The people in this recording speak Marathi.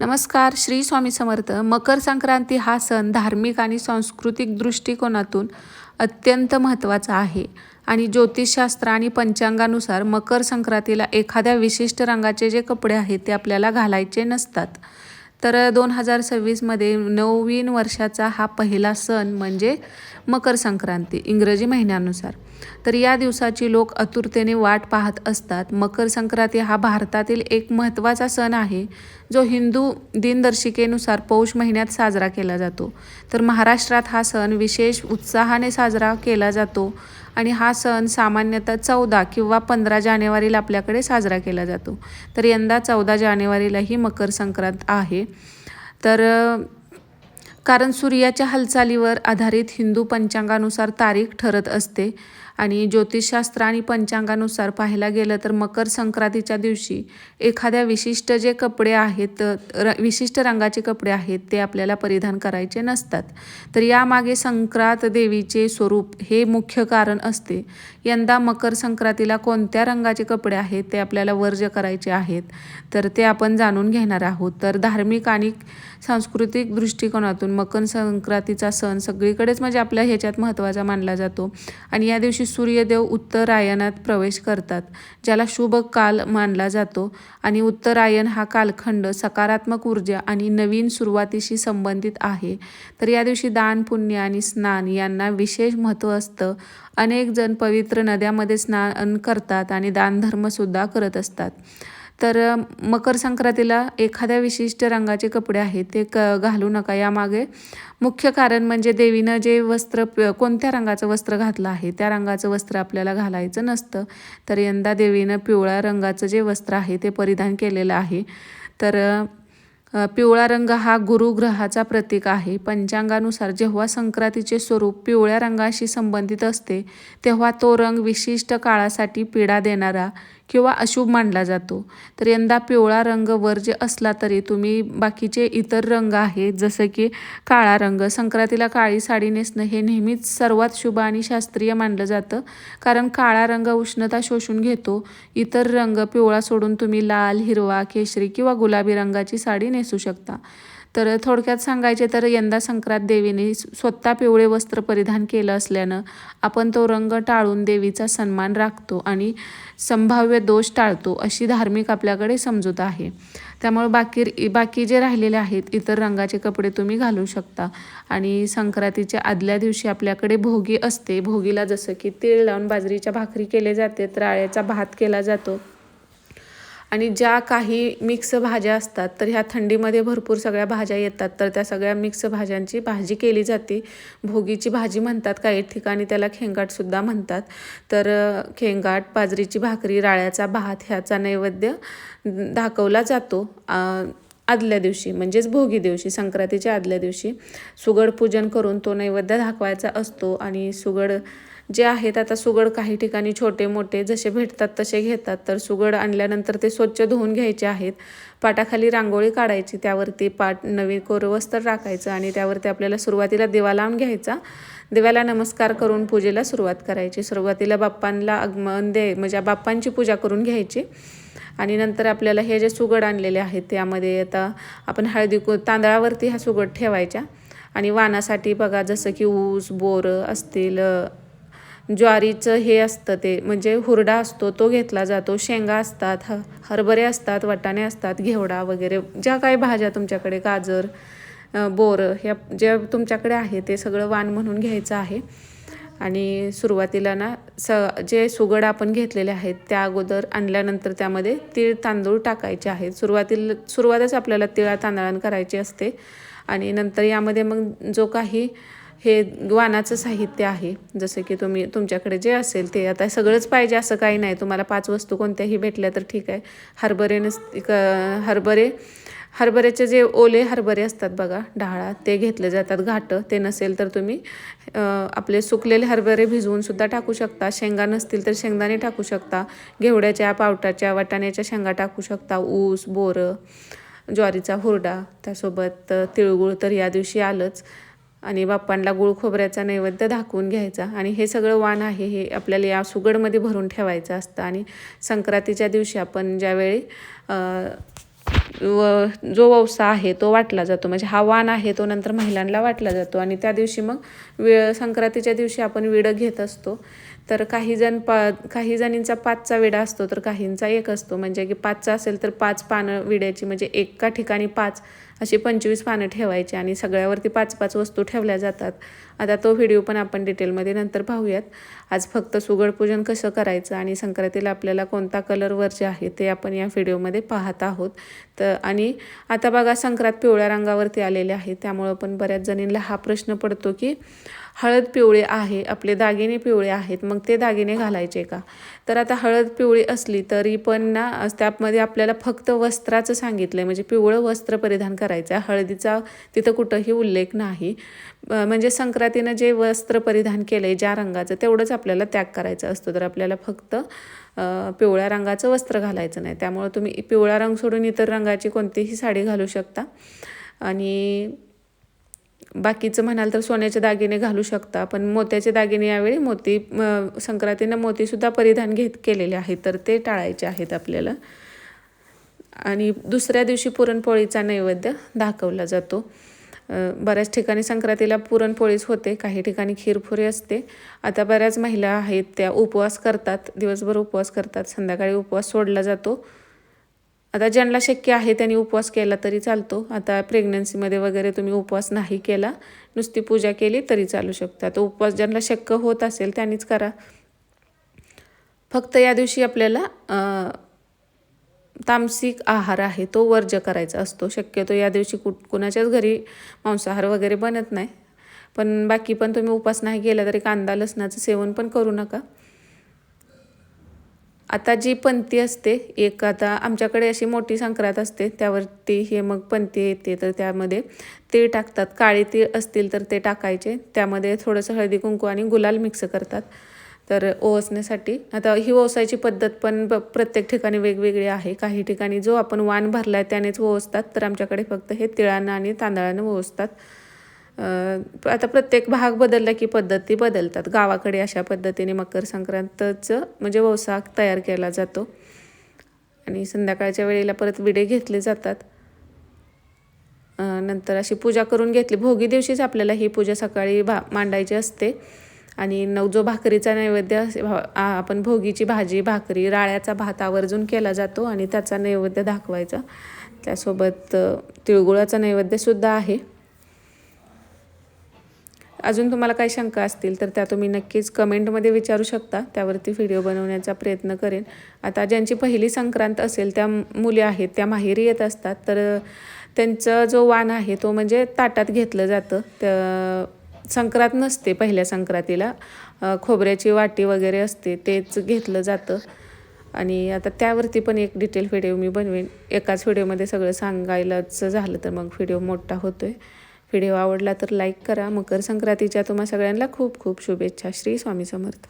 नमस्कार श्री स्वामी समर्थ. मकर संक्रांती हा सण धार्मिक आणि सांस्कृतिक दृष्टिकोनातून अत्यंत महत्त्वाचा आहे. आणि ज्योतिषशास्त्र आणि पंचांगानुसार मकर संक्रांतीला एखाद्या विशिष्ट रंगाचे जे कपडे आहेत ते आपल्याला घालायचे नसतात. तर दोन हजार सव्वीसमध्ये नवीन वर्षाचा हा पहिला सण म्हणजे मकर संक्रांती इंग्रजी महिन्यानुसार. तर या दिवसाची लोक आतुरतेने वाट पाहत असतात. मकर संक्रांती हा भारतातील एक महत्त्वाचा सण आहे जो हिंदू दिनदर्शिकेनुसार पौष महिन्यात साजरा केला जातो. तर महाराष्ट्रात हा सण विशेष उत्साहाने साजरा केला जातो आणि हा सण सामान्यतः चौदा किंवा पंधरा जानेवारीला आपल्याकडे साजरा केला जातो. तर यंदा चौदा जानेवारीला ही मकर संक्रांत आहे. तर कारण सूर्याच्या हालचालीवर आधारित हिंदू पंचांगानुसार तारीख ठरत असते. आणि ज्योतिषशास्त्र आणि पंचांगानुसार पाहायला गेलं तर मकर संक्रांतीच्या दिवशी एखाद्या विशिष्ट जे कपडे आहेत र विशिष्ट रंगाचे कपडे आहेत ते आपल्याला परिधान करायचे नसतात. तर यामागे संक्रांत देवीचे स्वरूप हे मुख्य कारण असते. यंदा मकर संक्रांतीला कोणत्या रंगाचे कपडे आहेत ते आपल्याला वर्ज करायचे आहेत तर ते आपण जाणून घेणार आहोत. तर धार्मिक आणि सांस्कृतिक दृष्टिकोनातून मकर संक्रांतीचा सण सगळीकडेच म्हणजे आपल्या ह्याच्यात महत्त्वाचा मानला जातो. आणि या दिवशी सूर्यदेव उत्तरायणात प्रवेश करतात ज्याला शुभ काल मानला जातो. आणि उत्तरायण हा कालखंड सकारात्मक ऊर्जा आणि नवीन सुरुवातीशी संबंधित आहे. तर या दिवशी दान पुण्य आणि स्नान यांना विशेष महत्त्व असतं. अनेक जण पवित्र नद्यामध्ये स्नान करतात आणि दानधर्मसुद्धा करत असतात. तर मकर संक्रांतीला एखाद्या विशिष्ट रंगाचे कपडे आहेत ते क घालू नका. यामागे मुख्य कारण म्हणजे देवीनं जे वस्त्र कोणत्या रंगाचं वस्त्र घातलं आहे त्या रंगाचं वस्त्र आपल्याला घालायचं नसतं. तर यंदा देवीनं पिवळ्या रंगाचं जे वस्त्र आहे ते परिधान केलेलं आहे. तर पिवळा रंग हा गुरुग्रहाचा प्रतीक आहे. पंचांगानुसार जेव्हा संक्रांतीचे स्वरूप पिवळ्या रंगाशी संबंधित असते तेव्हा तो रंग विशिष्ट काळासाठी पीडा देणारा किंवा अशुभ मानला जातो. तर यंदा पिवळा रंग वर्ज्य असला तरी तुम्ही बाकीचे इतर रंग आहेत जसं की काळा रंग संक्रांतीला काळी साडी नेसणं हे नेहमीच सर्वात शुभ आणि शास्त्रीय मानलं जातं. कारण काळा रंग उष्णता शोषून घेतो. इतर रंग पिवळा सोडून तुम्ही लाल हिरवा केशरी किंवा गुलाबी रंगाची साडी नेसू शकता. तर थोडक्यात सांगायचे तर यंदा संक्रांत देवीने स्वतः पिवळे वस्त्र परिधान केलं असल्यानं आपण तो रंग टाळून देवीचा सन्मान राखतो आणि संभाव्य दोष टाळतो अशी धार्मिक आपल्याकडे समजूत आहे. त्यामुळे बाकी बाकी जे राहिलेले आहेत इतर रंगाचे कपडे तुम्ही घालू शकता. आणि संक्रांतीच्या आदल्या दिवशी आपल्याकडे भोगी असते. भोगीला जसं की तीळ लावून बाजरीच्या भाकरी केले जाते राळ्याचा भात केला जातो. आणि ज्या काही मिक्स भाज्या असतात तर ह्या थंडीमध्ये भरपूर सगळ्या भाज्या येतात. तर त्या सगळ्या मिक्स भाज्यांची भाजी केली जाते. भोगीची भाजी म्हणतात काही ठिकाणी त्याला खेंगाटसुद्धा म्हणतात. तर खेंगाट बाजरीची भाकरी राळ्याचा भात ह्याचा नैवेद्य दाखवला जातो आदल्या दिवशी. म्हणजेच भोगी दिवशी संक्रांतीच्या आदल्या दिवशी. सुगड पूजन करून तो नैवेद्य दाखवायचा असतो आणि सुगड जे आहेत आता सुगड काही ठिकाणी छोटे मोठे जसे भेटतात तसे घेतात. तर सुगड आणल्यानंतर ते स्वच्छ धुवून घ्यायचे आहेत. पाटाखाली रांगोळी काढायची त्यावरती पाट नवीन कोरवस्तर टाकायचं आणि त्यावरती आपल्याला सुरुवातीला दिवा लावून घ्यायचा. देवाला नमस्कार करून पूजेला सुरुवात करायची. सुरुवातीला बाप्पांना आगमन दे म्हणजे बाप्पांची पूजा करून घ्यायची. आणि नंतर आपल्याला हे जे सुगड आणलेले आहेत त्यामध्ये आता आपण हळदी तांदळावरती ह्या सुगड ठेवायच्या. आणि वानासाठी बघा जसं की ऊस बोरं असतील ज्वारीचं हे असतं ते म्हणजे हुरडा असतो तो घेतला जातो. शेंगा असतात ह हरभरे असतात वाटाणे असतात घेवडा वगैरे ज्या काही भाज्या तुमच्याकडे गाजर बोरं ह्या ज्या तुमच्याकडे आहे ते सगळं वाण म्हणून घ्यायचं आहे. आणि सुरुवातीला ना स जे सुगड आपण घेतलेले आहेत त्या अगोदर आणल्यानंतर त्यामध्ये तीळ तांदूळ टाकायचे आहेत. सुरुवातीला सुरुवातच आपल्याला तिळा तांदळान करायची असते. आणि नंतर यामध्ये मग जो काही हे वानाचं साहित्य आहे. जसं की तुम्ही तुमच्याकडे जे असेल ते आता सगळंच पाहिजे असं काही नाही. तुम्हाला पाच वस्तू कोणत्याही भेटल्या तर ठीक आहे. हरभरे नस हरभरे हरभऱ्याचे जे ओले हरभरे असतात बघा डाळा ते घेतले जातात. घाटं ते नसेल तर तुम्ही आपले सुकलेले हरभरे भिजवूनसुद्धा टाकू शकता. शेंगा नसतील तर शेंगदाणे टाकू शकता. घेवड्याच्या पावटाच्या वाटाण्याच्या शेंगा टाकू शकता. ऊस बोरं ज्वारीचा हुरडा त्यासोबत तिळगुळ तर या दिवशी आलंच. आणि बाप्पांना गुळ खोबऱ्याचा नैवेद्य दाखवून घ्यायचा. आणि हे सगळं वाण आहे हे आपल्याला या सुगडमध्ये भरून ठेवायचं असतं. आणि संक्रांतीच्या दिवशी आपण ज्यावेळी व जो वौसा आहे तो वाटला जातो. म्हणजे हा वाण आहे तो नंतर महिलांना वाटला जातो. आणि त्या दिवशी मग वेळ संक्रांतीच्या दिवशी आपण विडं घेत असतो. तर काही जण पा काही जणींचा पाचचा विडा असतो तर काहींचा एक असतो. म्हणजे की पाचचा असेल तर पाच पानं विड्याची म्हणजे एका ठिकाणी पाच अशी पंचवीस पानं ठेवायची आणि सगळ्यावरती पाच पाच वस्तू ठेवल्या जातात. आता तो व्हिडिओ पण आपण डिटेलमध्ये नंतर पाहूयात. आज फक्त सुगडपूजन कसं करायचं आणि संक्रांतीला आपल्याला कोणता कलर जे आहे ते आपण या व्हिडिओमध्ये पाहत आहोत. तर आणि आता बघा संक्रांत पिवळ्या रंगावरती आलेले आहे. त्यामुळं पण बऱ्याच जणींना हा प्रश्न पडतो की हळद पिवळे आहे आपले दागिने पिवळे आहेत मग ते दागिने घालायचे का? तर आता हळद पिवळी असली तरी पण ना त्यामध्ये आपल्याला फक्त वस्त्राचं सांगितलं आहे म्हणजे पिवळं वस्त्र परिधान करायचं करायचा हळदीचा तिथं कुठंही उल्लेख नाही. म्हणजे संक्रांतीनं जे वस्त्र परिधान केलं आहे ज्या रंगाचं तेवढंच आपल्याला त्याग करायचा असतो. तर आपल्याला फक्त पिवळ्या रंगाचं वस्त्र घालायचं नाही. त्यामुळं तुम्ही पिवळा रंग सोडून इतर रंगाची कोणतीही साडी घालू शकता. आणि बाकीचं म्हणाल तर सोन्याचे दागिने घालू शकता. पण मोत्याचे दागिने यावेळी मोती संक्रांतीनं मोतीसुद्धा परिधान घेत केलेले आहेत. तर ते टाळायचे आहेत आपल्याला. आणि दुसऱ्या दिवशी पुरणपोळीचा नैवेद्य दाखवला जातो. बऱ्याच ठिकाणी संक्रांतीला पुरणपोळीच होते काही ठिकाणी खीरपुरी असते. आता बऱ्याच महिला आहेत त्या उपवास करतात दिवसभर उपवास करतात संध्याकाळी उपवास सोडला जातो. आता ज्यांना शक्य आहे त्यांनी उपवास केला तरी चालतो. आता प्रेग्नन्सीमध्ये वगैरे तुम्ही उपवास नाही केला नुसती पूजा केली तरी चालू शकता. आता उपवास ज्यांना शक्य होत असेल त्यांनीच करा. फक्त या दिवशी आपल्याला तामसिक आहार आहे तो वर्ज करायचा असतो. शक्यतो या दिवशी कुठ कुणाच्याच घरी मांसाहार वगैरे बनत नाही. पण बाकी पण तुम्ही उपास नाही केला तरी कांदा लसणाचं सेवन पण करू नका. आता जी पंथी असते एक आता आमच्याकडे अशी मोठी संक्रांत असते त्यावरती हे मग पंथी येते तर त्यामध्ये तीळ टाकतात. काळे तीळ असतील तर ते टाकायचे. त्यामध्ये थोडंसं हळदी कुंकू आणि गुलाल मिक्स करतात. तर ओसण्यासाठी आता ही ओसायची पद्धत पण प्रत्येक ठिकाणी वेगवेगळी आहे. काही ठिकाणी जो आपण वाण भरला आहे त्यानेच ओसतात. तर आमच्याकडे फक्त हे तिळानं आणि तांदळानं ओसतात. आता प्रत्येक भाग बदलला की पद्धती बदलतात. गावाकडे अशा पद्धतीने मकर संक्रांतचं म्हणजे वसाक तयार केला जातो. आणि संध्याकाळच्या वेळेला परत विडे घेतले जातात. नंतर अशी पूजा करून घेतली. भोगी दिवशीच आपल्याला ही पूजा सकाळी भा मांडायची असते. आणि नऊ जो भाकरीचा नैवेद्य आपण भोगीची भाजी भाकरी राळ्याचा भात आवर्जून केला जातो आणि त्याचा नैवेद्य दाखवायचा. त्यासोबत तिळगुळाचा नैवेद्यसुद्धा आहे. अजून तुम्हाला काही शंका असतील तर त्या तुम्ही नक्कीच कमेंटमध्ये विचारू शकता. त्यावरती व्हिडिओ बनवण्याचा प्रयत्न करेन. आता ज्यांची पहिली संक्रांत असेल त्या मुली आहेत त्या माहेरी येत असतात. तर त्यांचा जो वाण आहे तो म्हणजे ताटात घेतलं जातं. त्या संक्रांत नसते पहिल्या संक्रांतीला. खोबऱ्याची वाटी वगैरे असते तेच घेतलं जातं. आणि आता त्यावरती पण एक डिटेल व्हिडिओ मी बनवेन. एकाच व्हिडिओमध्ये सगळं सांगायलाच झालं तर मग व्हिडिओ मोठा होतो आहे व्हिडिओ आवडला तर लाईक करा. मकर संक्रांतीच्या तुम्हा सगळ्यांना खूप खूप शुभेच्छा. श्री स्वामी समर्थ.